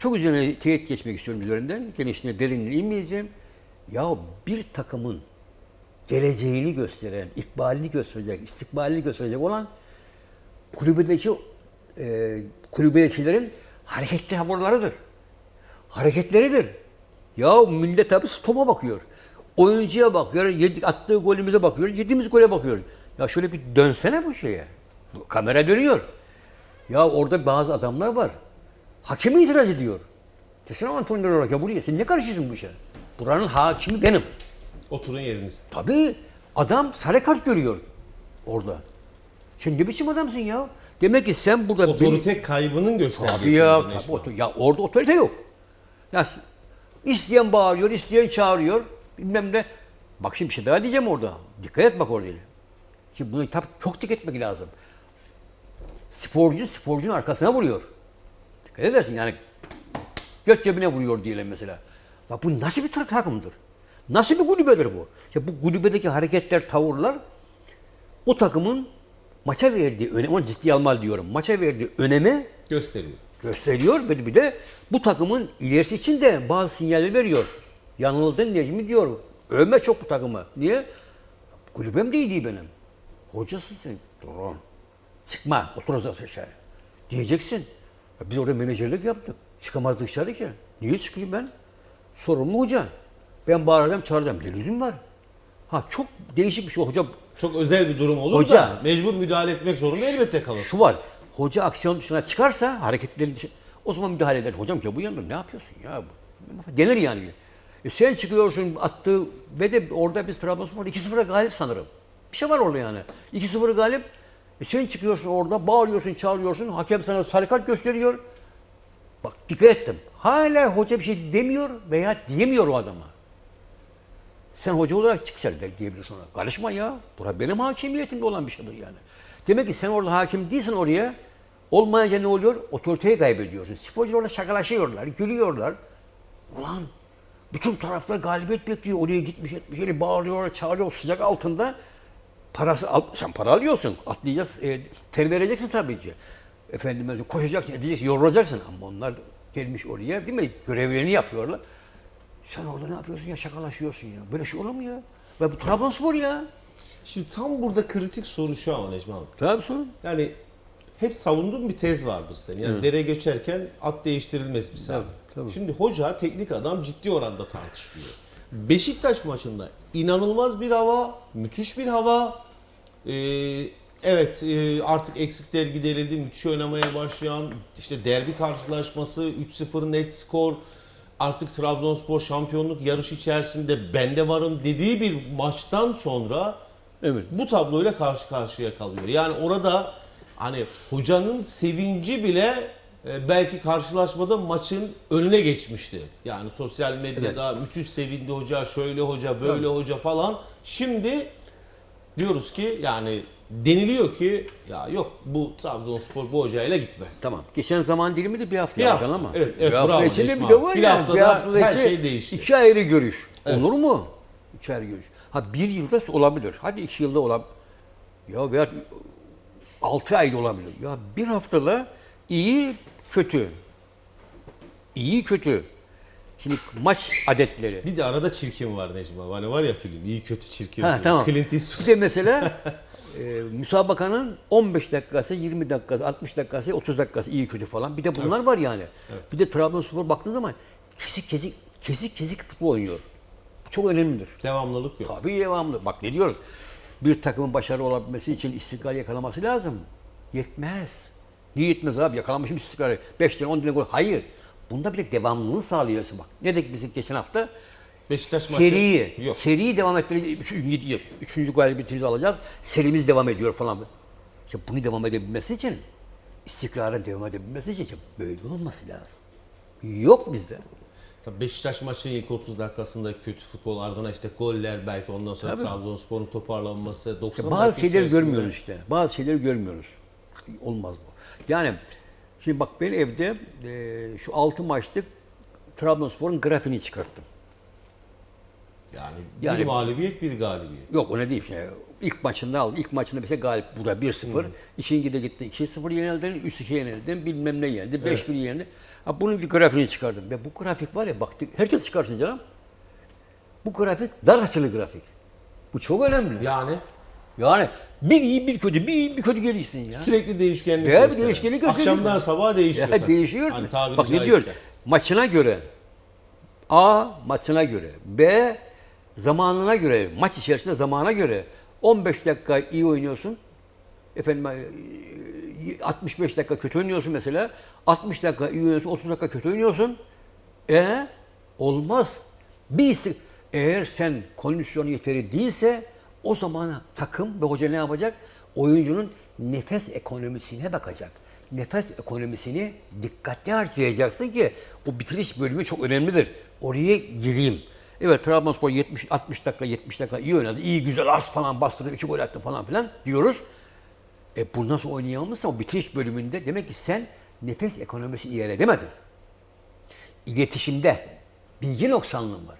çok üzerine teyit geçmek istiyorum üzerinden. Genişliğine derinliğine inmeyeceğim. Ya bir takımın geleceğini gösteren, ikbalini gösterecek, istikbalini gösterecek olan kulübedeki e, kulübedekilerin hareketli tavırlarıdır. Hareketleridir. Ya millet tabi stoma bakıyor. Oyuncuya bakıyor, yedi, attığı golümüze bakıyor, yediğimiz gole bakıyor. Ya şöyle bir dönsene bu şeye. Kamera dönüyor. Ya orada bazı adamlar var. Hakeme itiraz ediyor. Desene Antonio olarak ya buraya sen ne karışıyorsun bu işe? Buranın hakimi benim. Oturun yeriniz. Tabii adam sarı kart görüyor orada. Sen ne biçim adamsın ya? Demek ki sen burada beni- Otorite kaybının göstergesi. Tabii ya, tabii otor- ya orada otorite yok. Ya isteyen bağırıyor, isteyen çağırıyor. Bilmem ne. Bak şimdi bir şey daha diyeceğim orada. Dikkat et bak orada. Şimdi buna tabii çok dikkat etmek lazım. Sporcu sporcunun arkasına vuruyor. Dikkat edersin yani göt cebine vuruyor diyelim mesela. Bak bu nasıl bir tak- takımdır? Nasıl bir kulübedir bu? Ya bu kulübedeki hareketler, tavırlar o takımın maça verdiği önem, onu ciddiye almalı diyorum. Maça verdiği öneme Gösteriyor. gösteriyor ve bir de bu takımın ilerisi için de bazı sinyaller veriyor. Yanıldın Necmi diyor. Övme çok bu takımı. Niye? Kulübem de iyi değil benim. Hocasın sen. Durun. Çıkma. Oturacağız aşağıya. Diyeceksin. Biz orada menajerlik yaptık. Çıkamazdık dışarı ki. Niye çıkayım ben? Sorumlu hoca. Ben bağıracağım çağıracağım. Ne lüzum var? Ha çok değişik bir şey. Hoca Çok özel bir durum olur Hoca. da mecbur müdahale etmek zorunda elbette kalır. şu var. Hoca aksiyon dışına çıkarsa hareketleri o zaman müdahale eder. Hocam ya bu yanında ne yapıyorsun ya? Denir yani. E sen çıkıyorsun attığı ve de orada biz Trabzonspor 2-0'a galip sanırım. Bir şey var orada yani. 2-0 galip. E sen çıkıyorsun orada bağırıyorsun, çağırıyorsun. Hakem sana sarı kart gösteriyor. Bak dikkat ettim. Hala hoca bir şey demiyor veya diyemiyor o adama. Sen hoca olarak çık sen diyebilirsin ona. Karışma ya. Bura benim hakimiyetimde olan bir şeydir yani. Demek ki sen orada hakim değilsin oraya. Olmayınca ne oluyor? Otoriteyi kaybediyorsun. Sporcular orada şakalaşıyorlar, gülüyorlar. Ulan bütün taraflar galibiyet bekliyor. Oraya gitmiş etmiş. Öyle bağırıyorlar, çağırıyor sıcak altında. Parası al, sen para alıyorsun. Atlayacağız. E, ter vereceksin tabii ki. Efendim koşacaksın, edeceksin, yorulacaksın. Ama onlar gelmiş oraya değil mi? Görevlerini yapıyorlar. Sen orada ne yapıyorsun ya? Şakalaşıyorsun ya. Böyle şey olur mu ya? Ve bu Trabzonspor ya. Şimdi tam burada kritik soru şu ama Necmi abi. Trabzon. Yani hep savunduğun bir tez vardır senin. Yani dere geçerken at değiştirilmez. Tabii, tabii. Şimdi hoca, teknik adam ciddi oranda tartışılıyor. Beşiktaş maçında inanılmaz bir hava, müthiş bir hava. Ee, evet e, artık eksikler giderildi. Müthiş oynamaya başlayan işte derbi karşılaşması 3-0 net skor. Artık Trabzonspor şampiyonluk yarış içerisinde ben de varım dediği bir maçtan sonra Evet. bu tabloyla karşı karşıya kalıyor. Yani orada hani hocanın sevinci bile belki karşılaşmada maçın önüne geçmişti. Yani sosyal medyada müthiş sevindi hoca, şöyle hoca, böyle hoca falan. Şimdi diyoruz ki yani deniliyor ki ya yok bu Trabzonspor bu hocayla gitmez. Tamam. Geçen zaman dilimi de bir hafta Bir hafta. ama. Evet, evet, bir hafta bravo içinde Necmi bir de var Bir ya. haftada bir haftada her şey değişti. İki ayrı görüş. Evet. Olur mu? İki ayrı görüş. Ha bir yılda olabilir. Hadi iki yılda olabilir. Ya veya altı ayda olabilir. Ya bir haftada iyi kötü. İyi kötü. Şimdi maç adetleri. Bir de arada çirkin var Necmi abi. Hani var ya film iyi kötü çirkin. Ha film. tamam. Clint Eastwood. Bize mesela e, müsabakanın 15 dakikası, 20 dakikası, 60 dakikası, 30 dakikası iyi kötü falan. Bir de bunlar var yani. Bir de Trabzonspor baktığın zaman kesik kesik kesik kesik futbol oynuyor. Çok önemlidir. Devamlılık yok. Tabii devamlı. Bak ne diyoruz? Bir takımın başarılı olabilmesi için istikrar yakalaması lazım. Yetmez. Niye yetmez abi? Yakalamışım istikrarı. 5 tane 10 tane gol. Hayır. Bunda bir de devamlılığı sağlıyorsun bak. Ne dedik biz geçen hafta? Beşiktaş maçı Seriyi, yok. seriyi devam ettireceğiz. Üçüncü, üçüncü galibiyetimizi alacağız. Serimiz devam ediyor falan. İşte bunu devam edebilmesi için, istikrarın devam edebilmesi için işte böyle olması lazım. Yok bizde. Tabii Beşiktaş maçının ilk 30 dakikasında kötü futbol ardına işte goller belki ondan sonra Tabii. Trabzonspor'un toparlanması 90 İşte bazı şeyleri görmüyoruz işte. Bazı şeyleri görmüyoruz. Olmaz bu. Yani şimdi bak ben evde e, şu 6 maçlık Trabzonspor'un grafiğini çıkarttım. Yani, Yani- bir mağlubiyet bir galibiyet. Yok o ne değil. Yani ilk maçında aldı. İlk maçında mesela galip burada 1-0. İkinci de gitti 2-0 yenildin, 3-2 yenildin, bilmem ne yendi, 5-1 yendi. Ha, bunun bir grafiğini çıkardım. Ve bu grafik var ya bak herkes çıkarsın canım. Bu grafik dar açılı grafik. Bu çok önemli. Yani Yani bir iyi bir kötü, bir iyi bir kötü geliyorsun ya. sürekli değişkenlik bir gösteren. değişkenlik gösteriyor. Akşamdan sabaha değişiyor. Ya tabii. değişiyorsun. Hani tabiri Bak ne diyor? Maçına göre. A maçına göre. B zamanına göre. Maç içerisinde zamana göre. 15 dakika iyi oynuyorsun. Efendim e, 65 dakika kötü oynuyorsun mesela. 60 dakika iyi oynuyorsun, 30 dakika kötü oynuyorsun. E olmaz. Bir eğer sen kondisyon yeteri değilse o zaman takım ve hoca ne yapacak? Oyuncunun nefes ekonomisine bakacak. Nefes ekonomisini dikkatli harcayacaksın ki o bitiriş bölümü çok önemlidir. Oraya gireyim. Evet Trabzonspor 70 60 dakika 70 dakika iyi oynadı. İyi güzel az falan bastırdı, iki gol attı falan filan diyoruz. E bu nasıl oynayamazsa o bitiriş bölümünde demek ki sen nefes ekonomisi iyi elde edemedin. İletişimde bilgi noksanlığın var.